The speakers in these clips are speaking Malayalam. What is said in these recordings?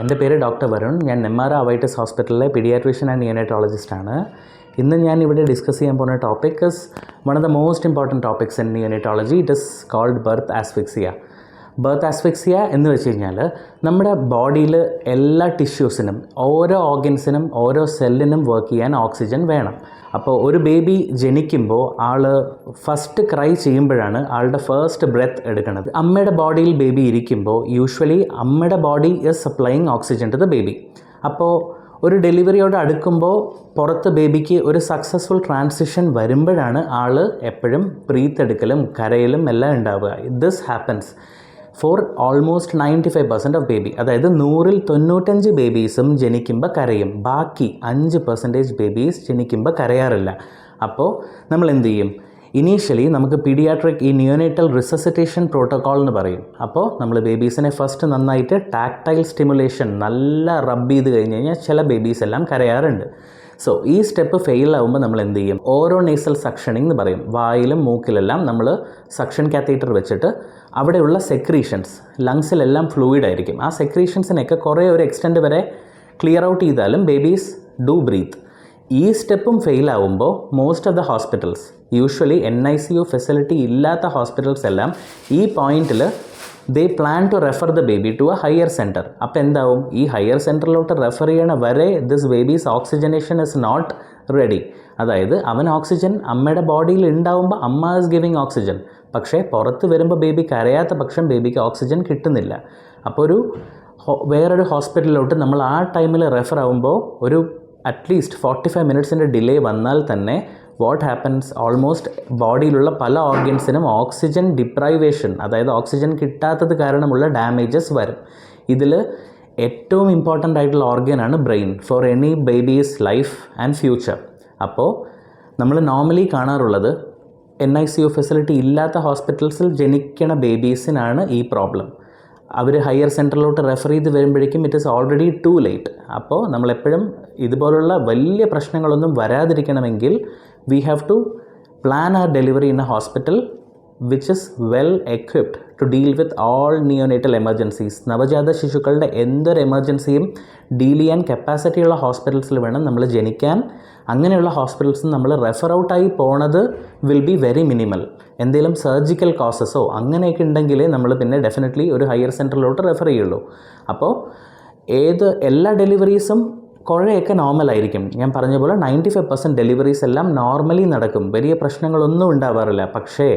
എന്റെ പേര് ഡോക്ടർ വരുൺ. ഞാൻ നെമ്മാറ അവൈറ്റസ് ഹോസ്പിറ്റലിലെ പീഡിയാട്രീഷ്യൻ ആൻഡ് നിയോനറ്റോളജിസ്റ്റാണ് ഇന്ന് ഞാൻ ഇവിടെ ഡിസ്കസ് ചെയ്യാൻ പോകുന്ന topic is one of the most important topics in neonatology it is called birth asphyxia birth asphyxia എന്ന് വെച്ച് കഴിഞ്ഞാൽ നമ്മുടെ ബോഡിയിൽ എല്ലാ ടിഷ്യൂസിനും ഓരോ ഓർഗൻസിനും ഓരോ സെല്ലിനും വർക്ക് ചെയ്യാൻ ഓക്സിജൻ വേണം. അപ്പോൾ ഒരു ബേബി ജനിക്കുമ്പോൾ ആൾ ഫസ്റ്റ് ക്രൈ ചെയ്യുമ്പോഴാണ് ആളുടെ ഫസ്റ്റ് ബ്രെത്ത് എടുക്കുന്നത് അമ്മയുടെ ബോഡിയിൽ ബേബി ഇരിക്കുമ്പോൾ യൂഷ്വലി അമ്മയുടെ body is supplying oxygen to the baby അപ്പോൾ ഒരു ഡെലിവറിയോട് അടുക്കുമ്പോൾ പുറത്ത് ബേബിക്ക് ഒരു സക്സസ്ഫുൾ ട്രാൻസിഷൻ വരുമ്പോഴാണ് ആൾ എപ്പോഴും പ്രീത്തെടുക്കലും കരയിലും എല്ലാം ഉണ്ടാവുക. This happens for almost ninety five percent of baby അതായത് നൂറിൽ തൊണ്ണൂറ്റഞ്ച് ബേബീസും ജനിക്കുമ്പോൾ കരയും. ബാക്കി അഞ്ച് പെർസെന്റേജ് ബേബീസ് ജനിക്കുമ്പോൾ കരയാറില്ല. അപ്പോൾ നമ്മൾ എന്ത് ചെയ്യും? ഇനീഷ്യലി നമുക്ക് പീഡിയാട്രിക് ഈ നിയോനേറ്റൽ റിസസിറ്റേഷൻ പ്രോട്ടോക്കോൾ എന്ന് പറയും. അപ്പോൾ നമ്മൾ ബേബീസിനെ ഫസ്റ്റ് നന്നായിട്ട് ടാക്ടൈൽ സ്റ്റിമുലേഷൻ നല്ല റബ്ബ് ചെയ്ത് കഴിഞ്ഞ് കഴിഞ്ഞാൽ ചില ബേബീസ് എല്ലാം കരയാറുണ്ട്. സോ ഈ സ്റ്റെപ്പ് ഫെയിൽ ആകുമ്പോൾ നമ്മൾ എന്ത് ചെയ്യും? ഓരോ നേസൽ സക്ഷനിങ് എന്ന് പറയും. വായിലും മൂക്കിലെല്ലാം നമ്മൾ സക്ഷൻ കാത്തീറ്റർ വെച്ചിട്ട് അവിടെയുള്ള സെക്രീഷൻസ് ലങ്സിലെല്ലാം ഫ്ലൂയിഡ് ആയിരിക്കും. ആ സെക്രീഷൻസിനെയൊക്കെ കുറേ ഒരു എക്സ്റ്റെൻഡ് വരെ ക്ലിയർ ഔട്ട് ചെയ്താലും ബേബീസ് ഡു ബ്രീത്ത് ഈ സ്റ്റെപ്പും ഫെയിൽ ആവുമ്പോൾ most of the hospitals usually N I C U facility ഇല്ലാത്ത ഹോസ്പിറ്റൽസ് എല്ലാം ഈ പോയിന്റിൽ they plan to refer the baby to a higher centre അപ്പോൾ എന്താവും? ഈ ഹയർ സെന്ററിലോട്ട് റെഫർ ചെയ്യണ വരെ this babies oxygenation is not ready അതായത് അവൻ ഓക്സിജൻ അമ്മയുടെ ബോഡിയിൽ ഉണ്ടാവുമ്പോൾ അമ്മ ഇസ് ഗിവിങ് ഓക്സിജൻ പക്ഷേ പുറത്ത് വരുമ്പോൾ ബേബി കരയാത്ത പക്ഷം ബേബിക്ക് ഓക്സിജൻ കിട്ടുന്നില്ല. അപ്പോൾ ഒരു വേറൊരു ഹോസ്പിറ്റലിലോട്ട് നമ്മൾ ആ ടൈമിൽ റെഫർ ആവുമ്പോൾ ഒരു അറ്റ്ലീസ്റ്റ് ഫോർട്ടി ഫൈവ് മിനിറ്റ്സിന്റെ ഡിലേ വന്നാൽ തന്നെ വാട്ട് ഹാപ്പൻസ് ഓൾമോസ്റ്റ് ബോഡിയിലുള്ള പല ഓർഗൻസിനും ഓക്സിജൻ ഡിപ്രൈവേഷൻ അതായത് ഓക്സിജൻ കിട്ടാത്തത് കാരണമുള്ള ഡാമേജസ് വരും. ഇതിൽ ഏറ്റവും ഇമ്പോർട്ടന്റ് ആയിട്ടുള്ള ഓർഗനാണ് brain for any babies life and future അപ്പോൾ നമ്മൾ നോർമലി കാണാറുള്ളത് N I C U facility ഇല്ലാത്ത ഹോസ്പിറ്റൽസിൽ ജനിക്കണ ബേബീസിനാണ് ഈ പ്രോബ്ലം അവർ ഹയർ സെന്ററിലോട്ട് റെഫർ ചെയ്ത് വരുമ്പോഴേക്കും it is already too late അപ്പോൾ നമ്മളെപ്പോഴും ഇതുപോലുള്ള വലിയ പ്രശ്നങ്ങളൊന്നും വരാതിരിക്കണമെങ്കിൽ we have to plan our delivery in a hospital which is well equipped to deal with all neonatal emergencies നവജാത ശിശുക്കളുടെ എന്തൊരു എമർജൻസിയും ഡീൽ ചെയ്യാൻ കപ്പാസിറ്റിയുള്ള ഹോസ്പിറ്റൽസിൽ വേണം നമ്മൾ ജനിക്കാൻ. അങ്ങനെയുള്ള ഹോസ്പിറ്റൽസ് നമ്മൾ റെഫർ ഔട്ടായി പോണത് വിൽ ബി വെരി മിനിമൽ എന്തെങ്കിലും സർജിക്കൽ കോസസോ അങ്ങനെയൊക്കെ ഉണ്ടെങ്കിലേ നമ്മൾ പിന്നെ ഡെഫിനറ്റ്ലി ഒരു ഹയർ സെന്ററിലോട്ട് റെഫർ ചെയ്യുള്ളൂ. അപ്പോൾ ഏത് എല്ലാ ഡെലിവറീസും കുറേയൊക്കെ നോർമൽ ആയിരിക്കും. ഞാൻ പറഞ്ഞ പോലെ നയന്റി ഫൈവ് പെർസെന്റ് ഡെലിവറീസ് എല്ലാം നോർമലി നടക്കും. വലിയ പ്രശ്നങ്ങളൊന്നും ഉണ്ടാവാറില്ല. പക്ഷേ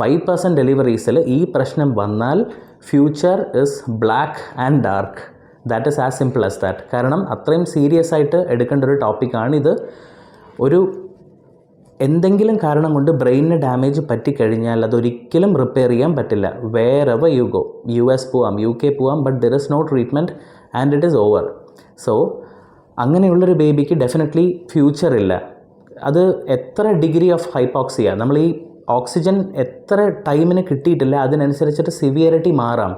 ഫൈവ് പെർസെന്റ് ഡെലിവറീസിൽ ഈ പ്രശ്നം വന്നാൽ future is black and dark that is as simple as that കാരണം അത്രയും സീരിയസ് ആയിട്ട് എടുക്കേണ്ട ഒരു ടോപ്പിക്കാണിത് ഒരു എന്തെങ്കിലും കാരണം കൊണ്ട് ബ്രെയിനിന് ഡാമേജ് പറ്റിക്കഴിഞ്ഞാൽ അതൊരിക്കലും റിപ്പയർ ചെയ്യാൻ പറ്റില്ല. വേറെവ യു ഗോ യു എസ് പോവാം യു കെ പോവാം but there is no treatment and it is over so അങ്ങനെയുള്ളൊരു ബേബിക്ക് ഡെഫിനറ്റ്ലി ഫ്യൂച്ചർ ഇല്ല. അത് എത്ര ഡിഗ്രി ഓഫ് ഹൈപ്പോക്സിയ നമ്മൾ ഈ ഓക്സിജൻ എത്ര ടൈമിന് കിട്ടിയിട്ടില്ല അതിനനുസരിച്ചിട്ട് സിവിയറിറ്റി മാറാം.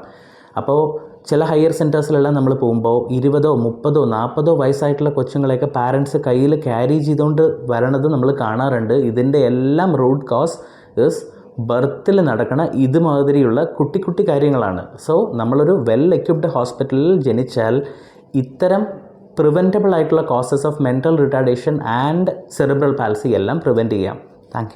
അപ്പോൾ ചില ഹയർ സെന്റേഴ്സിലെല്ലാം നമ്മൾ പോകുമ്പോൾ ഇരുപതോ മുപ്പതോ നാൽപ്പതോ വയസ്സായിട്ടുള്ള കൊച്ചുങ്ങളെയൊക്കെ പാരൻസ് കയ്യിൽ ക്യാരി ചെയ്തുകൊണ്ട് വരണത് നമ്മൾ കാണാറുണ്ട്. ഇതിന്റെ എല്ലാം റൂട്ട് കോസ് ഇസ് ബർത്തിൽ നടക്കണ ഇതുമാതിരിയുള്ള കുട്ടി കുട്ടി കാര്യങ്ങളാണ്. സോ നമ്മളൊരു വെൽ എക്യുപ്ഡ് ഹോസ്പിറ്റലിൽ ജനിച്ചാൽ ഇത്തരം പ്രിവെന്റബിൾ ആയിട്ടുള്ള causes of mental retardation and cerebral palsy എല്ലാം പ്രിവെന്റ് ചെയ്യാം. താങ്ക്